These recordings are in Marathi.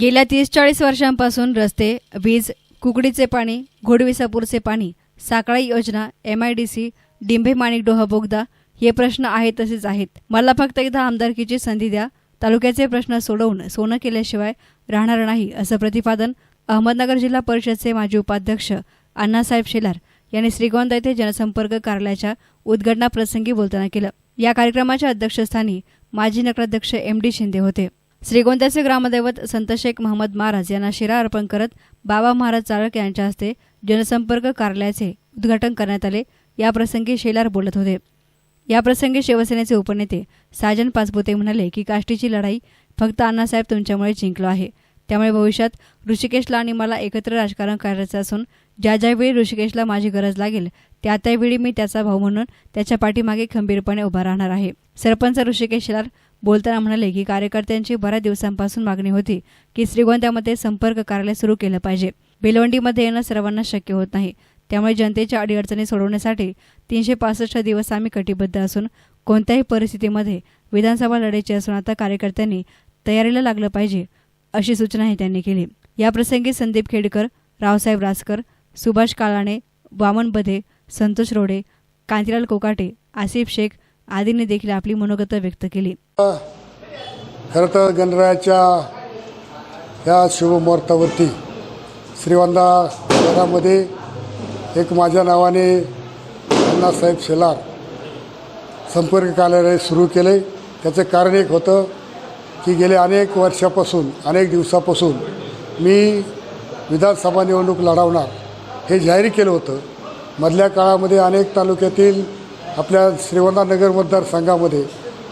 गेल्या तीस चाळीस वर्षांपासून रस्ते वीज कुकडीचे पाणी घोडविसापूरचे पाणी साकळाई योजना M I D C Dimbhe Manik Doha बोगदा हे प्रश्न आहेत तसेच आहेत. मला फक्त एकदा आमदारकीची संधी द्या. तालुक्याचे प्रश्न सोडवून सोनं केल्याशिवाय राहणार नाही असं प्रतिपादन अहमदनगर जिल्हा परिषदचे माजी उपाध्यक्ष अण्णासाहेब शेलार यांनी श्रीगोंदा येथे जनसंपर्क कार्यालयाच्या उद्घाटनाप्रसंगी बोलताना केलं. या कार्यक्रमाच्या अध्यक्षस्थानी माजी नगराध्यक्ष एम डी शिंदे होते. श्रीगोंद्याचे ग्रामदैवत संत शेख महम्मद महाराज यांना शिरा अर्पण करत बाबा महाराज चाळक यांच्या हस्ते जनसंपर्क कार्यालयाचे उद्घाटन करण्यात आले. याप्रसंगी शेलार बोलत होते. याप्रसंगी शिवसेनेचे उपनेते साजन पाचपुते म्हणाले की काष्टीची लढाई फक्त अण्णासाहेब तुमच्यामुळे जिंकलो आहे. त्यामुळे भविष्यात ऋषिकेशला आणि मला एकत्र राजकारण करायचं असून ज्या ज्यावेळी ऋषिकेशला माझी गरज लागेल त्या त्यावेळी मी त्याचा भाऊ म्हणून त्याच्या पाठीमागे खंबीरपणे उभा राहणार आहे. सरपंच ऋषिकेश शेलार बोलताना म्हणाले की कार्यकर्त्यांची बऱ्याच दिवसांपासून मागणी होती की श्रीगोंद्यामध्ये संपर्क कार्यालय सुरू केलं पाहिजे. भिलवंडीमध्ये येणं सर्वांना शक्य होत नाही. त्यामुळे जनतेच्या अडीअडचणी सोडवण्यासाठी तीनशे पासष्ट दिवस आम्ही कटिबद्ध असून कोणत्याही परिस्थितीमध्ये विधानसभा लढायची असून आता कार्यकर्त्यांनी तयारीला लागलं पाहिजे अशी सूचनाही त्यांनी केली. याप्रसंगी संदीप खेडकर रावसाहेब रासकर सुभाष काळाणे वामन बधे संतोष रोडे कांतीलाल कोकाटे आसिफ शेख आदींनी देखील आपली मनोगत व्यक्त केली. खरं तर गणरायाच्या या शुभमुहूर्तावरती श्रीवंदा शहरामध्ये एक माझ्या नावाने अण्णासाहेब शेलार संपर्क कार्यालय सुरू केले. त्याचं कारण एक होतं की गेले अनेक वर्षापासून अनेक दिवसापासून मी विधानसभा निवडणूक लढवणार हे जाहीर केलं होतं. मधल्या काळामध्ये अनेक तालुक्यातील आपल्या श्रीवंदा नगर मतदारसंघामध्ये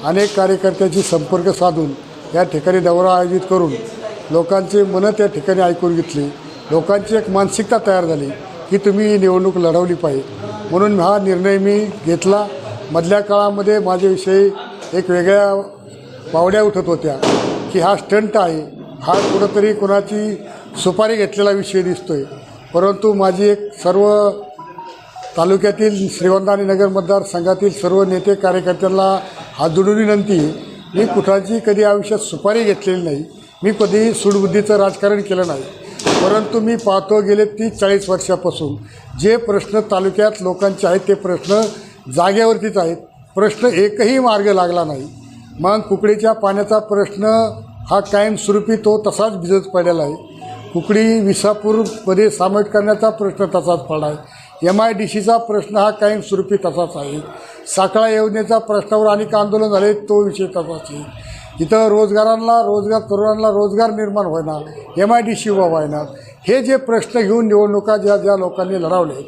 अनेक कार्यकर्त्यांशी संपर्क साधून या ठिकाणी दौरा आयोजित करून लोकांची मनं त्या ठिकाणी ऐकून घेतली. लोकांची एक मानसिकता तयार झाली की तुम्ही ही निवडणूक लढवली पाहिजे. म्हणून हा निर्णय मी घेतला. मधल्या काळामध्ये माझ्याविषयी एक वेगळ्या पावड्या उठत होत्या की हा स्टंट आहे. हा कुठंतरी कोणाची सुपारी घेतलेला विषय दिसतोय. परंतु माझी एक सर्व तालुक्यातील श्रीवंत आणि नगर मतदारसंघातील सर्व नेते कार्यकर्त्यांना हात जोडून विनंती मी कुठाची कधी आयुष्यात सुपारी घेतलेली नाही. मी कधीही सुडबुद्धीचं राजकारण केलं नाही. परंतु मी पाहतो गेले तीस चाळीस वर्षापासून जे प्रश्न तालुक्यात लोकांचे आहेत ते प्रश्न जागेवरतीच आहेत. प्रश्न एकही मार्ग लागला नाही. मग कुकडीच्या पाण्याचा प्रश्न हा कायमस्वरूपी तो तसाच भिजत पडलेला आहे. कुकडी विसापूरमध्ये सामायिक करण्याचा प्रश्न तसाच पडला आहे. एम आय डी सीचा प्रश्न हा कायमस्वरूपी तसाच आहे. साखळा योजनेचा प्रश्नावर अनेक आंदोलन झाले तो विषय तसाच आहे. इथं रोजगारांना रोजगार तरुणांना रोजगार निर्माण होणार एम आय डी सी व्हायणार हे जे प्रश्न घेऊन निवडणुका ज्या ज्या लोकांनी लढवले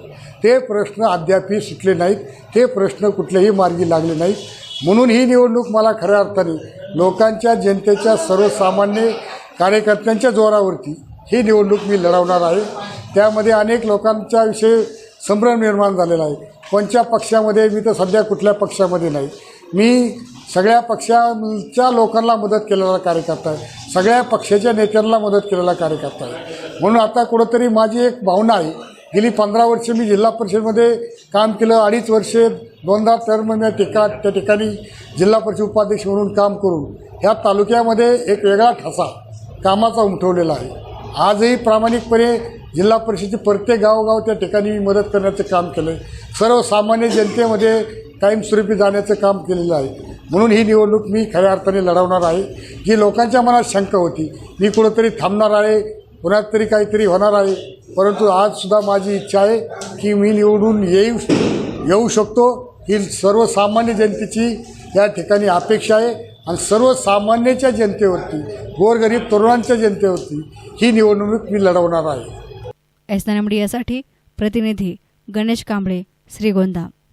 ते प्रश्न अद्यापही सुटले नाहीत. ते प्रश्न कुठल्याही मार्गी लागले नाहीत. म्हणून ही निवडणूक मला खऱ्या अर्थाने लोकांच्या जनतेच्या सर्वसामान्य कार्यकर्त्यांच्या जोरावरती ही निवडणूक मी लढवणार आहे. त्यामध्ये अनेक लोकांच्या विषयी संभ्रम निर्माण झालेला आहे. कोणत्या पक्षामध्ये मी तर सध्या कुठल्या पक्षामध्ये नाही. मी सगळ्या पक्षाच्या लोकांना मदत केलेला कार्यकर्ता आहे. सगळ्या पक्षाच्या नेत्यांना मदत केलेला कार्यकर्ता आहे. म्हणून आता कुठंतरी माझी एक भावना आहे. गेली पंधरा वर्षे मी जिल्हा परिषदमध्ये काम केलं. अडीच वर्षे दोनदा टर्म मी ठिका त्या ठिकाणी जिल्हा परिषद उपाध्यक्ष म्हणून काम करून ह्या तालुक्यामध्ये एक वेगळा ठसा कामाचा उमटवलेला आहे. आजही प्रामाणिकपणे जिल्हा परिषदेची प्रत्येक गावोगाव त्या ठिकाणी मी मदत करण्याचं काम केलं आहे सर्वसामान्य जनतेमध्ये कायमस्वरूपी जाण्याचं काम केलेलं आहे. म्हणून ही निवडणूक मी खऱ्या अर्थाने लढवणार आहे. जी लोकांच्या मनात शंका होती मी कुठंतरी थांबणार आहे पुण्यात तरी काहीतरी होणार आहे. परंतु आजसुद्धा माझी इच्छा आहे की मी निवडून येऊ येऊ शकतो. ही सर्वसामान्य जनतेची या ठिकाणी अपेक्षा आहे. आणि सर्वसामान्याच्या जनतेवरती गोरगरीब तरुणांच्या जनतेवरती ही निवडणूक मी लढवणार आहे. एस मीडियासाठी प्रतिनिधी गणेश कांबळे श्रीगोंदा.